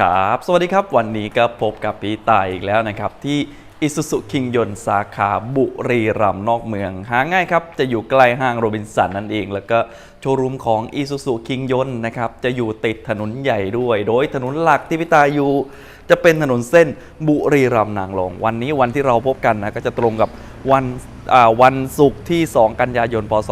ครับ สวัสดีครับ วันนี้ก็พบกับพี่ตายอีกแล้วนะครับ ที่อิสุสุคิงยนสาขาบุรีรัมย์นอกเมือง หาง่ายครับ จะอยู่ใกล้ห้างโรบินสันนั่นเอง แล้วก็โชว์รูมของอิสุสุคิงยนนะครับ จะอยู่ติดถนนใหญ่ด้วย โดยถนนหลักที่พี่ตายอยู่ จะเป็นถนนเส้นบุรีรัมย์นางรอง วันนี้วันที่เราพบกันนะก็จะตรงกับวันอ่าวันศุกร์ที่ 2 กันยายน พศ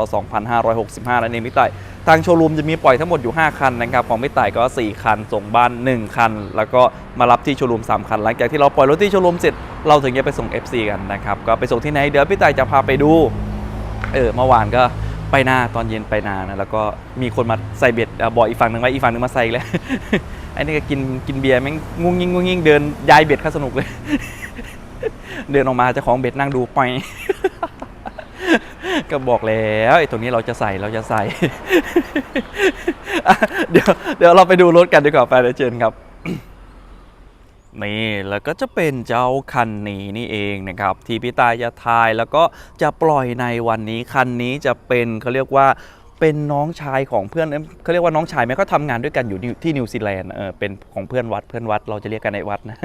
2565นั่นเองพี่ตาย ทางโชว์รูมจะมีปล่อยทั้งหมดอยู่ 5 คันนะครับ ของพี่ต่ายก็ 4 คัน ส่งบ้าน 1 คัน แล้วก็มารับที่โชว์รูม 3 คัน หลังจากที่เราปล่อยรถที่โชว์รูมเสร็จ เราถึงจะไปส่ง FC กันนะครับ ก็ไปส่งที่ไหน เดี๋ยวพี่ต่ายจะพาไปดู เออ เมื่อวานก็ไปนาตอนเย็นไปนานะ แล้วก็มีคนมาใส่เบ็ดอะบอกอีกฝั่งหนึ่งไว้อีกฝั่งหนึ่งมาใส่แล้วไอ้นี่ก็กินกินเบียร์แม่งงุ้งยิงงุ้งยิงเดินยายเบ็ดข้าสนุกเลย เดินออกมาเจ้าของเบ็ดนั่งดูปล่อย ก็บอกแล้วไอ้ตรงนี้เราจะใส่เราจะใส่เดี๋ยวเดี๋ยวเราไปดูรถกันดีกว่าไปเลยเชิญครับนี่แล้วก็จะเป็นเจ้าคันนี้นี่เองนะครับที่พี่ตายจะทายแล้วก็จะปล่อยในวันนี้คันนี้จะเป็นเขาเรียกว่า เป็นน้องชายของเพื่อนเขาเรียกว่าน้องชายไหมเขาทำงานด้วยกันอยู่ที่นิวซีแลนด์เออเป็นของเพื่อนวัดเพื่อนวัดเราจะเรียกกันในวัดนะ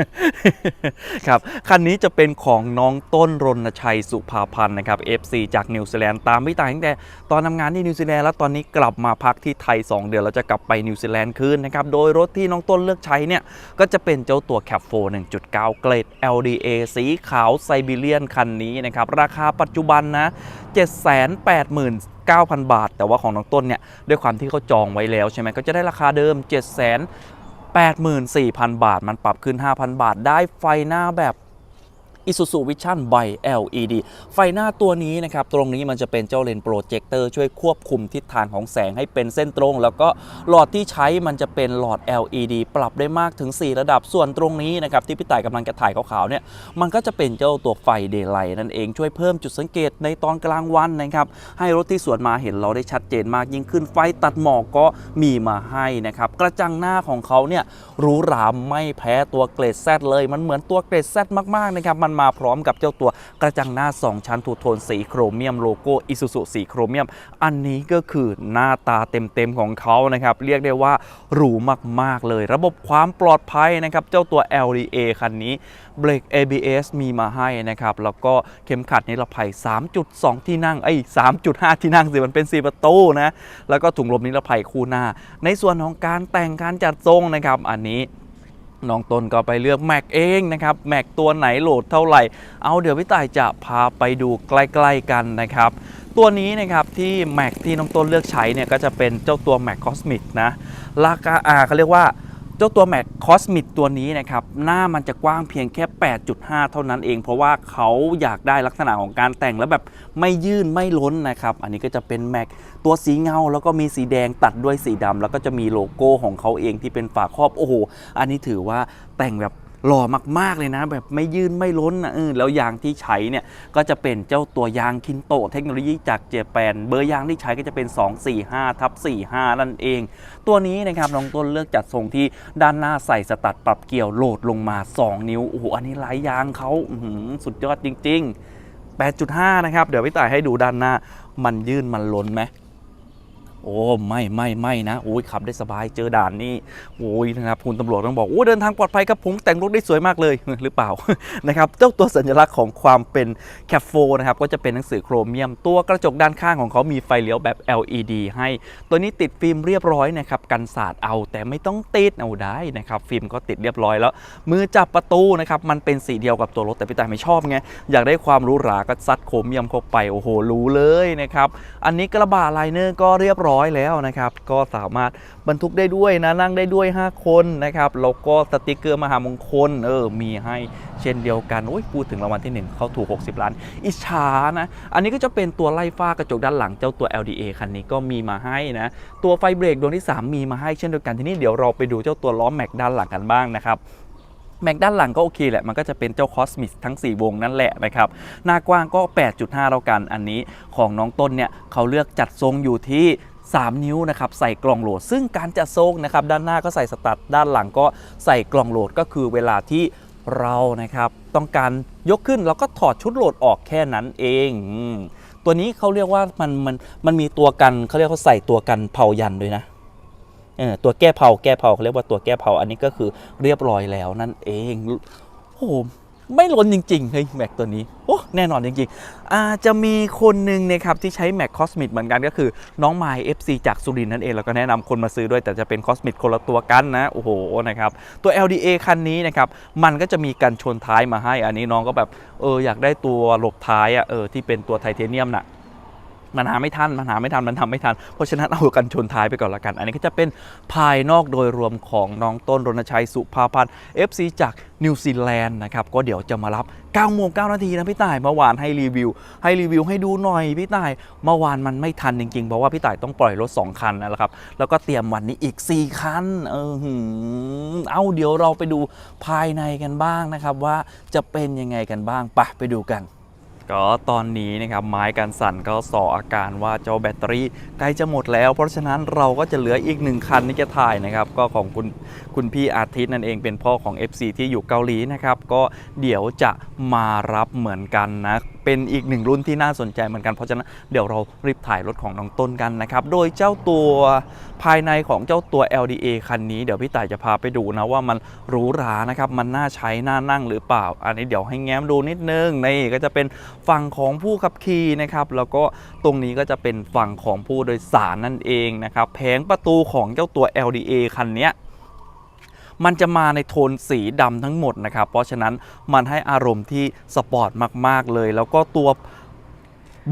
ครับคันนี้จะเป็นของน้องต้นรณชัยสุภาพันธ์นะครับ FC จากนิวซีแลนด์ตามพี่ตายตั้งแต่ตอนทำงานที่นิวซีแลนด์แล้วตอนนี้กลับมาพักที่ไทย 2 เดือนแล้วจะกลับไปนิวซีแลนด์คืนนะครับโดยรถที่น้องต้นเลือกใช้เนี่ยก็จะเป็นเจ้าตัว Cap 4 1.9 เกรด LDA สีขาวไซบีเรียนคันนี้นะครับราคาปัจจุบันนะ 9,000 บาท แต่ว่าของน้องต้นเนี่ยด้วยความที่เขาจองไว้แล้วใช่ไหมก็จะได้ราคาเดิม784,000 บาท มันปรับขึ้น 5,000 บาท ได้ไฟหน้าแบบ Isuzu Vision by LED ไฟหน้าตัวนี้นะครับ ตรงนี้มันจะเป็นเจ้าเลนส์โปรเจคเตอร์ช่วยควบคุมทิศทางของแสงให้เป็นเส้นตรง แล้วก็หลอดที่ใช้มันจะเป็นหลอด LED ปรับได้มากถึง 4 ระดับส่วนตรงนี้นะครับ ที่พี่ต่ายกำลังจะถ่ายขาวๆเนี่ยมันก็จะเป็นเจ้าตัวไฟเดย์ไลท์นั่นเองช่วยเพิ่มจุดสังเกตในตอนกลางวันนะครับ ให้รถที่สวนมาเห็นเราได้ชัดเจนมากยิ่งขึ้นไฟตัดหมอกก็มีมาให้นะครับกระจังหน้าของเขาเนี่ยหรูหราไม่แพ้ตัวเกรด Z เลย มันเหมือนตัวเกรด Z มากๆนะครับมันมาพร้อมกับเจ้าตัวกระจังหน้า 2 ชั้นทูโทนสีโครเมียมโลโก้อิซูซุสีโครเมียม อันนี้ก็คือหน้าตาเต็มๆของเขานะครับ เรียกได้ว่าหรูมากๆเลย ระบบความปลอดภัยนะครับ เจ้าตัว LDA คันนี้เบรก ABS มีมาให้นะครับ แล้วก็เข็มขัดนิรภัย 3.2 ที่นั่งไอ้3.5 ที่นั่งสิมันเป็น 4 ประตูนะ แล้วก็ถุงลมนิรภัยคู่หน้า ในส่วนของการแต่งการจัดทรงนะครับอันนี้ น้องต้นก็ไปเลือกแม็กเองนะครับแม็กตัวไหนโหลดเท่าไหร่ เอาเดี๋ยวพี่ต่ายจะพาไปดูใกล้ๆกันนะครับ ตัวนี้นะครับที่แม็กที่น้องต้นเลือกใช้เนี่ยก็จะเป็นเจ้าตัวแม็กคอสมิกนะราคาอ่าเขาเรียกว่า เจ้าตัวแม็กคอสมิ c ตัวนี้นะครับหน้ามันจะกว้างเพียงแค่ 8.5 เท่านั้นเอง เพราะว่าเขาอยากได้ลักษณะของการแต่งแล้วแบบไม่ยื่นไม่ล้นนะครับ อันนี้ก็จะเป็นแม็กตัวสีเงา แล้วก็มีสีแดงตัดด้วยสีดำแล้วก็จะมีโลโก้ของเขาเองที่เป็นฝาครอบโอ้โห อันนี้ถือว่าแต่งแบบ หล่อมากๆเลยนะ แบบไม่ยื่นไม่ล้นนะเออแล้วยางที่ใช้เนี่ยก็จะเป็นเจ้าตัวยางคินโตเทคโนโลยีจากเจแปนเบอร์ยางที่ใช้ก็จะเป็น 245ทับ45 นั่นเอง ตัวนี้นะครับน้องต้นเลือกจัดทรงที่ด้านหน้าใส่สตัดปรับเกี่ยวโหลดลงมา 2 นิ้วโอ้โหอันนี้ลายยางเขาสุดยอดจริง ๆ 8.5 นะครับ เดี๋ยวพี่ต่ายให้ดูด้านหน้า มันยื่นมันล้นไหม อ้ไม่ไม่ไม่นะโอ้ยขับได้สบายเจอด่านนี่โอ้ยนะครับคุณตำรวจต้องบอกโอ้เดินทางปลอดภัยครับผมแต่งรถได้สวยมากเลยหรือเปล่านะครับเจ้าตัวสัญลักษณ์ของความเป็นแคปโฟนะครับก็จะเป็นหนังสือโครเมียม ตัวกระจกด้านข้างของเขามีไฟเลี้ยวแบบ LED ให้ ตัวนี้ติดฟิล์มเรียบร้อยนะครับกันสาดเอาแต่ไม่ต้องติดเอาได้นะครับฟิล์มก็ติดเรียบร้อยแล้ว มือจับประตูนะครับมันเป็นสีเดียวกับตัวรถแต่พี่ตายไม่ชอบไงอยากได้ความหรู้หราก็ซัดโครเมียมเข้าไปโอ้โหรู้เลยนะครับอันนี้กระบะไลเนอร์ก็เรียบร้อย้อยแล้วนะครับ ก็สามารถบรรทุกได้ด้วยนะนั่งได้ด้วย 5 คนนะครับแล้วก็สติกเกอร์มหามงคลเออมีให้เช่นเดียวกันโอ้ยพูดถึงรางวัลที่ 1 เขาถูก 60 ล้าน อิจฉานะ อันนี้ก็จะเป็นตัวไล่ฟ้ากระจกด้านหลังเจ้าตัว LDA คันนี้ก็มีมาให้นะ ตัวไฟเบรกดวงที่ 3 มีมาให้เช่นเดียวกันทีนี้เดี๋ยวเราไปดูเจ้าตัวล้อแม็กด้านหลังกันบ้างนะครับแม็กด้านหลังก็โอเคแหละ มันก็จะเป็นเจ้าคอสมิ c ทั้ง 4 วงนั่นแหละนะครับ หน้ากว้างก็ 8.5 แล้วกันอันนี้ของน้องต้นเนี่ย เขาเลือกจัดทรงอยู่ที่ 3 นิ้วนะครับใส่กล่องโหลด ซึ่งการจัดทรงนะครับด้านหน้าก็ใส่สตัดด้านหลังก็ใส่กล่องโหลดก็คือเวลาที่เรานะครับต้องการยกขึ้นเราก็ถอดชุดโหลดออกแค่นั้นเอง ตัวนี้เขาเรียกว่ามันมันมันมีตัวกันเขาเรียกเขาใส่ตัวกันเผายันด้วยนะเออตัวแก้เผาแก้เผาเขาเรียกว่าตัวแก้เผาอันนี้ก็คือเรียบร้อยแล้วนั่นเองโอ้ ไม่ล้นจริงๆเฮ้ยแม็กตัวนี้โอ้แน่นอนจริงๆอาจะมีคนหนึ่งนะครับที่ใช้แม็กคอสมิดเหมือนกันก็คือน้องไมล์ FC จากสุรินนั่นเอง แล้วก็แนะนำคนมาซื้อด้วยแต่จะเป็นคอสมิดคนละตัวกันนะ โอ้โหนะครับตัว LDA คันนี้นะครับมันก็จะมีกันชนท้ายมาให้อันนี้น้องก็แบบเอออยากได้ตัวหลบท้ายอะเออที่เป็นตัวไทเทเนียมน่ะ มันหาไม่ทัน มันหาไม่ทัน มันทำไม่ทัน เพราะฉะนั้นเอากันชนท้ายไปก่อนละกัน อันนี้ก็จะเป็นภายนอกโดยรวมของน้องต้นรณชัยสุภาพันธ์ FC จากนิวซีแลนด์นะครับ ก็เดี๋ยวจะมารับ9โมง9นาทีนะพี่ต่ายเมื่อวานให้รีวิว ให้รีวิวให้ดูหน่อยพี่ต่ายเมื่อวานมันไม่ทันจริงๆ เพราะว่าพี่ต่ายต้องปล่อยรถ 2 คันนะครับ แล้วก็เตรียมวันนี้อีก 4 คัน เออหือเอาเดี๋ยวเราไปดูภายในกันบ้างนะครับว่าจะเป็นยังไงกันบ้าง ไปไปดูกัน ก็ตอนนี้นะครับไม้กันสั่นก็ส่ออาการว่าเจ้าแบตเตอรี่ใกล้จะหมดแล้ว เพราะฉะนั้นเราก็จะเหลืออีกหนึ่งคันที่จะถ่ายนะครับก็ของคุณคุณพี่อาทิตย์นั่นเองเป็นพ่อของ FC ที่อยู่เกาหลีนะครับก็เดี๋ยวจะมารับเหมือนกันนะ เป็นอีกหนึ่งรุ่นที่น่าสนใจเหมือนกันเพราะฉะนั้นเดี๋ยวเรารีบถ่ายรถของน้องต้นกันนะครับ โดยเจ้าตัวภายในของเจ้าตัว LDA คันนี้เดี๋ยวพี่ต่ายจะพาไปดูนะว่ามันหรูหรานะครับมันน่าใช้น่านั่งหรือเปล่า อันนี้เดี๋ยวให้แง้มดูนิดนึงนี่ก็จะเป็นฝั่งของผู้ขับขี่นะครับแล้วก็ตรงนี้ก็จะเป็นฝั่งของผู้โดยสารนั่นเองนะครับแผงประตูของเจ้าตัว LDA คันนี้ มันจะมาในโทนสีดำทั้งหมดนะครับ เพราะฉะนั้นมันให้อารมณ์ที่สปอร์ตมาก ๆ เลย แล้วก็ตัว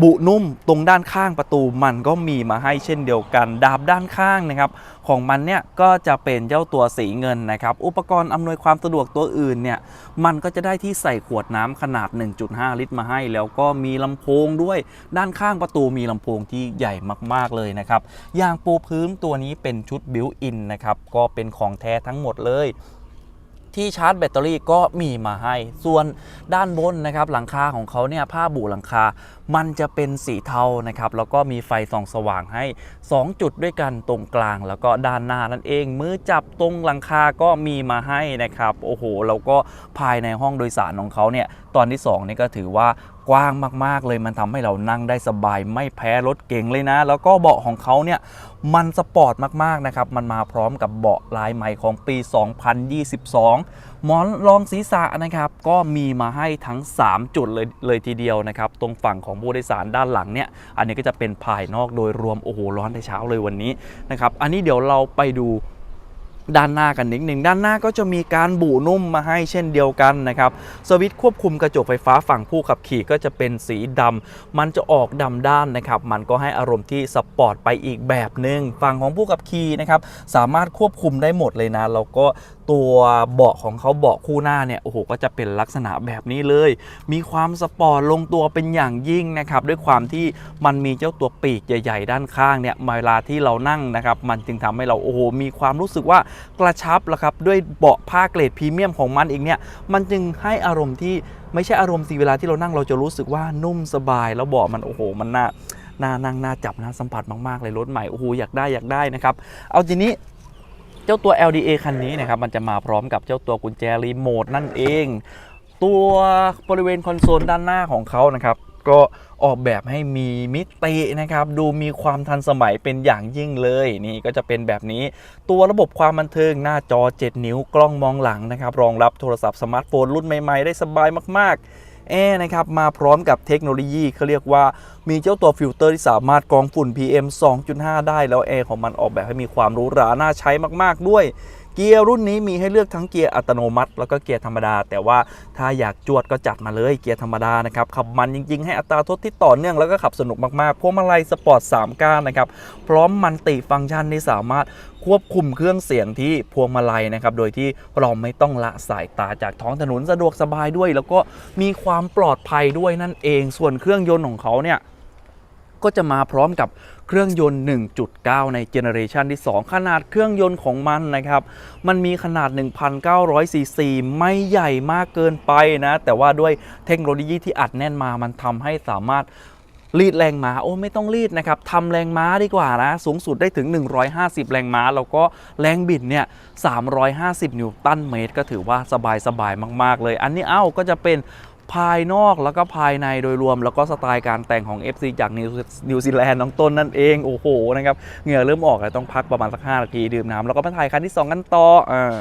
บุนุ่มตรงด้านข้างประตูมันก็มีมาให้เช่นเดียวกันดาบด้านข้างนะครับ ของมันเนี่ยก็จะเป็นเจ้าตัวสีเงินนะครับ อุปกรณ์อำนวยความสะดวกตัวอื่นเนี่ยมันก็จะได้ที่ใส่ขวดน้ำขนาด 1.5 ลิตรมาให้ แล้วก็มีลำโพงด้วยด้านข้างประตูมีลำโพงที่ใหญ่มากๆเลยนะครับยางปูพื้นตัวนี้เป็นชุดบิวอินนะครับก็เป็นของแท้ทั้งหมดเลยที่ชาร์จแบตเตอรี่ก็มีมาให้ ส่วนด้านบนนะครับหลังคาของเขาเนี่ยผ้าบูหลังคา มันจะเป็นสีเทานะครับแล้วก็มีไฟส่องสว่างให้ 2 จุดด้วยกันตรงกลาง แล้วก็ด้านหน้านั่นเอง มือจับตรงหลังคาก็มีมาให้นะครับโอ้โหแล้วก็ภายในห้องโดยสารของเขาเนี่ยตอนที่2นี่ก็ถือว่ากว้างมากๆเลยมันทำให้เรานั่งได้สบายไม่แพ้รถเก๋งเลยนะ แล้วก็เบาะของเขาเนี่ยมันสปอร์ตมากๆนะครับมันมาพร้อมกับเบาะลายใหม่ของปี 2022 หมอนรองศีรษะนะครับ ก็มีมาให้ทั้ง 3 จุดเลยเลยทีเดียวนะครับ ตรงฝั่งของผู้โดยสารด้านหลังเนี่ย อันนี้ก็จะเป็นภายนอกโดยรวม โอ้โห ร้อนแต่เช้าเลยวันนี้นะครับ อันนี้เดี๋ยวเราไปดูด้านหน้ากันนิดหนึ่งด้านหน้าก็จะมีการบูนุ่มมาให้เช่นเดียวกันนะครับสวิตช์ควบคุมกระจกไฟฟ้าฝั่งผู้ขับขี่ก็จะเป็นสีดำมันจะออกดำด้านนะครับ มันก็ให้อารมณ์ที่สปอร์ตไปอีกแบบหนึ่งฝั่งของผู้ขับขี่นะครับ สามารถควบคุมได้หมดเลยนะแล้วก็ตัวเบาะของเขาเบาะคู่หน้าเนี่ยโอ้โหก็จะเป็นลักษณะแบบนี้เลย มีความสปอร์ตลงตัวเป็นอย่างยิ่งนะครับด้วยความที่มันมีเจ้าตัวปีกใหญ่ ๆ ด้านข้างเนี่ยเวลาที่เรานั่งนะครับมันจึงทำให้เราโอ้โหมีความรู้สึกว่ากระชับแล้วครับด้วยเบาะผ้าเกรดพรีเมียมของมันเองเนี่ยมันจึงให้อารมณ์ที่ไม่ใช่อารมณ์สิเวลาที่เรานั่งเราจะรู้สึกว่านุ่มสบายแล้วเบาะมันโอ้โหมันน่าน่านั่งน่าจับน่าสัมผัสมากๆเลยรถใหม่โอ้โหอยากได้อยากได้นะครับเอาทีนี้ เจ้าตัว LDA คันนี้นะครับมันจะมาพร้อมกับเจ้าตัวกุญแจรีโมทนั่นเอง ตัวบริเวณคอนโซลด้านหน้าของเขานะครับก็ออกแบบให้มีมิตินะครับ ดูมีความทันสมัยเป็นอย่างยิ่งเลยนี่ก็จะเป็นแบบนี้ ตัวระบบความบันเทิงหน้าจอ 7 นิ้วกล้องมองหลังนะครับ รองรับโทรศัพท์สมาร์ทโฟนรุ่นใหม่ ๆ ได้สบายมากๆ แอร์นะครับมาพร้อมกับเทคโนโลยีเขาเรียกว่ามีเจ้าตัวฟิลเตอร์ที่สามารถกรองฝุ่น PM 2.5 ได้แล้วแอร์ของมันออกแบบให้มีความรูหราน่าใช้มาก ๆ ด้วย เกียร์รุ่นนี้มีให้เลือกทั้งเกียร์อัตโนมัติ แล้วก็เกียร์ธรรมดา แต่ว่าถ้าอยากจวดก็จัดมาเลยเกียร์ธรรมดานะครับขับมันจริงๆ ให้อัตราทดที่ต่อเนื่องแล้วก็ขับสนุกมากๆพวงมาลัยสปอร์ต3ก้านนะครับพร้อมมันติฟังก์ชันที่สามารถควบคุมเครื่องเสียงที่พวงมาลัยนะครับ โดยที่เราไม่ต้องละสายตาจากท้องถนนสะดวกสบายด้วย แล้วก็มีความปลอดภัยด้วยนั่นเอง ส่วนเครื่องยนต์ของเขาเนี่ย ก็จะมาพร้อมกับเครื่องยนต์ 1.9 ในเจเนอเรชันที่ 2 ขนาดเครื่องยนต์ของมันนะครับ มันมีขนาด 1,900 ซีซี ไม่ใหญ่มากเกินไปนะ แต่ว่าด้วยเทคโนโลยีที่อัดแน่นมา มันทำให้สามารถรีดแรงม้าโอ้ไม่ต้องรีดนะครับทำแรงม้าดีกว่านะ สูงสุดได้ถึง 150 แรงม้า แล้วก็แรงบิดเนี่ย 350 นิวตันเมตร ก็ถือว่าสบายๆมาก ๆ เลย อันนี้เอ้าก็จะเป็น ภายนอกแล้วก็ภายในโดยรวมแล้วก็สไตล์การแต่งของ FC จากนิวซีแลนด์น้องต้นนั่นเองโอ้โหนะครับเหงื่อเริ่มออกแล้วต้องพักประมาณสัก5นาทีดื่มน้ำแล้วก็มาถ่ายคันที่ 2 กันต่ออ่า